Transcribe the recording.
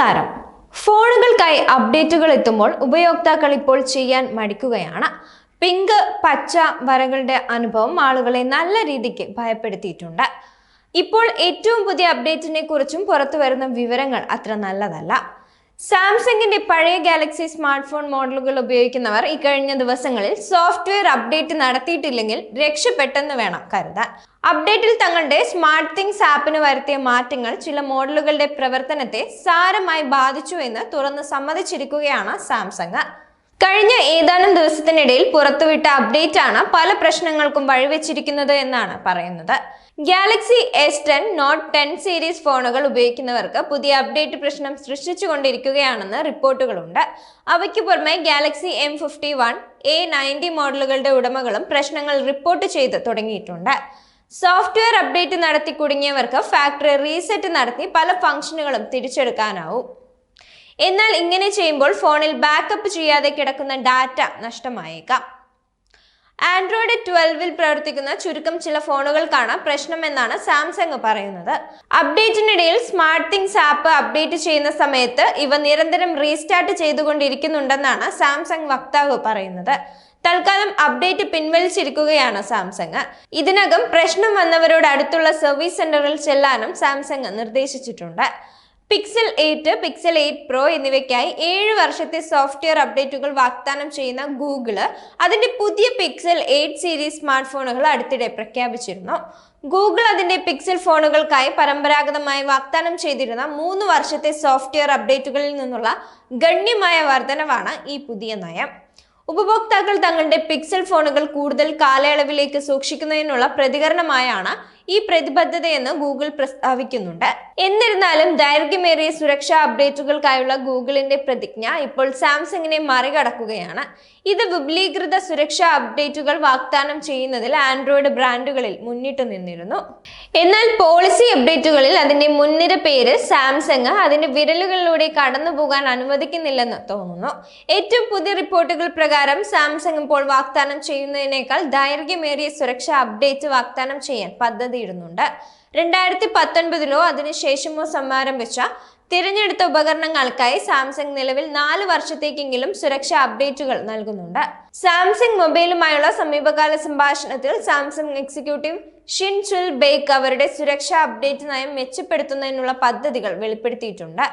നമസ്കാരം. ഫോണുകൾക്കായി അപ്ഡേറ്റുകൾ എത്തുമ്പോൾ ഉപയോക്താക്കൾ ഇപ്പോൾ ചെയ്യാൻ മടിക്കുകയാണ്. പിങ്ക് പച്ച വരകളുടെ അനുഭവം ആളുകളെ നല്ല രീതിക്ക് ഭയപ്പെടുത്തിയിട്ടുണ്ട്. ഇപ്പോൾ ഏറ്റവും പുതിയ അപ്ഡേറ്റിനെ കുറിച്ചും പുറത്തു വരുന്ന വിവരങ്ങൾ അത്ര നല്ലതല്ല. സാംസങ്ങിന്റെ പഴയ ഗാലക്സി സ്മാർട്ട് ഫോൺ മോഡലുകൾ ഉപയോഗിക്കുന്നവർ ഇക്കഴിഞ്ഞ ദിവസങ്ങളിൽ സോഫ്റ്റ്വെയർ അപ്ഡേറ്റ് നടത്തിയിട്ടില്ലെങ്കിൽ രക്ഷപ്പെട്ടെന്ന് വേണം കരുതാൻ. അപ്ഡേറ്റിൽ തങ്ങളുടെ സ്മാർട്ട് തിങ്സ് ആപ്പിന് വരുത്തിയ മാറ്റങ്ങൾ ചില മോഡലുകളുടെ പ്രവർത്തനത്തെ സാരമായി ബാധിച്ചു എന്ന് തുറന്ന് സമ്മതിച്ചിരിക്കുകയാണ് സാംസങ് കഴിഞ്ഞ ഏതാനും ദിവസത്തിനിടയിൽ പുറത്തുവിട്ട അപ്ഡേറ്റ് ആണ് പല പ്രശ്നങ്ങൾക്കും വഴിവെച്ചിരിക്കുന്നത് എന്നാണ് പറയുന്നത്. Galaxy S ten Note ten series ഫോണുകൾ ഉപയോഗിക്കുന്നവർക്ക് പുതിയ അപ്ഡേറ്റ് പ്രശ്നം സൃഷ്ടിച്ചുകൊണ്ടിരിക്കുകയാണെന്ന് റിപ്പോർട്ടുകളുണ്ട്. അവയ്ക്ക് പുറമെ Galaxy M fifty one A ninety മോഡലുകളുടെ ഉടമകളും പ്രശ്നങ്ങൾ റിപ്പോർട്ട് ചെയ്ത് തുടങ്ങിയിട്ടുണ്ട്. സോഫ്റ്റ്വെയർ അപ്ഡേറ്റ് നടത്തി കുടുങ്ങിയവർക്ക് ഫാക്ടറി റീസെറ്റ് നടത്തി പല ഫംഗ്ഷനുകളും തിരിച്ചെടുക്കാനാവും. എന്നാൽ ഇങ്ങനെ ചെയ്യുമ്പോൾ ഫോണിൽ ബാക്കപ്പ് ചെയ്യാതെ കിടക്കുന്ന ഡാറ്റ നഷ്ടമായേക്കാം. ആൻഡ്രോയിഡ് ട്വൽവിൽ പ്രവർത്തിക്കുന്ന ചുരുക്കം ചില ഫോണുകൾക്കാണ് പ്രശ്നമെന്നാണ് സാംസങ് പറയുന്നത്. അപ്ഡേറ്റിനിടയിൽ സ്മാർട്ട് തിങ്സ് ആപ്പ് അപ്ഡേറ്റ് ചെയ്യുന്ന സമയത്ത് ഇവ നിരന്തരം റീസ്റ്റാർട്ട് ചെയ്തുകൊണ്ടിരിക്കുന്നുണ്ടെന്നാണ് സാംസങ് വക്താവ് പറയുന്നത്. തൽക്കാലം അപ്ഡേറ്റ് പിൻവലിച്ചിരിക്കുകയാണ് സാംസങ്. ഇതിനകം പ്രശ്നം വന്നവരോട് അടുത്തുള്ള സർവീസ് സെന്ററിൽ ചെല്ലാനും സാംസങ് നിർദ്ദേശിച്ചിട്ടുണ്ട്. Pixel eight Pixel eight Pro എന്നിവയ്ക്കായി ഏഴ് വർഷത്തെ സോഫ്റ്റ്വെയർ അപ്ഡേറ്റുകൾ വാഗ്ദാനം ചെയ്യുന്ന ഗൂഗിൾ അതിന്റെ പുതിയ പിക്സൽ എയ്റ്റ് സീരീസ് സ്മാർട്ട് ഫോണുകൾ അടുത്തിടെ പ്രഖ്യാപിച്ചിരുന്നു. ഗൂഗിൾ അതിന്റെ പിക്സൽ ഫോണുകൾക്കായി പരമ്പരാഗതമായി വാഗ്ദാനം ചെയ്തിരുന്ന മൂന്ന് വർഷത്തെ സോഫ്റ്റ്വെയർ അപ്ഡേറ്റുകളിൽ നിന്നുള്ള ഗണ്യമായ വർധനവാണ് ഈ പുതിയ നയം. ഉപഭോക്താക്കൾ തങ്ങളുടെ പിക്സൽ ഫോണുകൾ കൂടുതൽ കാലയളവിലേക്ക് സൂക്ഷിക്കുന്നതിനുള്ള പ്രതികരണമായാണ് ഈ പ്രതിബദ്ധതയെന്ന് ഗൂഗിൾ പ്രസ്താവിക്കുന്നുണ്ട്. എന്നിരുന്നാലും ദൈർഘ്യമേറിയ സുരക്ഷാ അപ്ഡേറ്റുകൾക്കായുള്ള ഗൂഗിളിന്റെ പ്രതിജ്ഞ ഇപ്പോൾ സാംസങ്ങിനെ മറികടക്കുകയാണ്. ഇത് വിപുലീകൃത സുരക്ഷാ അപ്ഡേറ്റുകൾ വാഗ്ദാനം ചെയ്യുന്നതിൽ ആൻഡ്രോയിഡ് ബ്രാൻഡുകളിൽ മുന്നിട്ട് നിന്നിരുന്നു. എന്നാൽ പോളിസി അപ്ഡേറ്റുകളിൽ അതിന്റെ മുൻനിര പേര് സാംസങ് അതിന്റെ വിരലുകളിലൂടെ കടന്നു പോകാൻ അനുവദിക്കുന്നില്ലെന്ന് തോന്നുന്നു. ഏറ്റവും പുതിയ റിപ്പോർട്ടുകൾ പ്രകാരം സാംസങ് ഇപ്പോൾ വാഗ്ദാനം ചെയ്യുന്നതിനേക്കാൾ ദൈർഘ്യമേറിയ സുരക്ഷാ അപ്ഡേറ്റ് വാഗ്ദാനം ചെയ്യാൻ പദ്ധതിയിടുന്നുണ്ട് രണ്ടായിരത്തി പത്തൊൻപതിലോ അതിനുശേഷമോ സമാരംഭിച്ച തിരഞ്ഞെടുത്ത ഉപകരണങ്ങൾക്കായി സാംസങ് നിലവിൽ നാല് വർഷത്തേക്കെങ്കിലും സുരക്ഷാ അപ്ഡേറ്റുകൾ നൽകുന്നുണ്ട്. സാംസങ് മൊബൈലുമായുള്ള സമീപകാല സംഭാഷണത്തിൽ Samsung executive Shin Chul Baek അവരുടെ സുരക്ഷാ അപ്ഡേറ്റ് നയം മെച്ചപ്പെടുത്തുന്നതിനുള്ള പദ്ധതികൾ വെളിപ്പെടുത്തിയിട്ടുണ്ട്.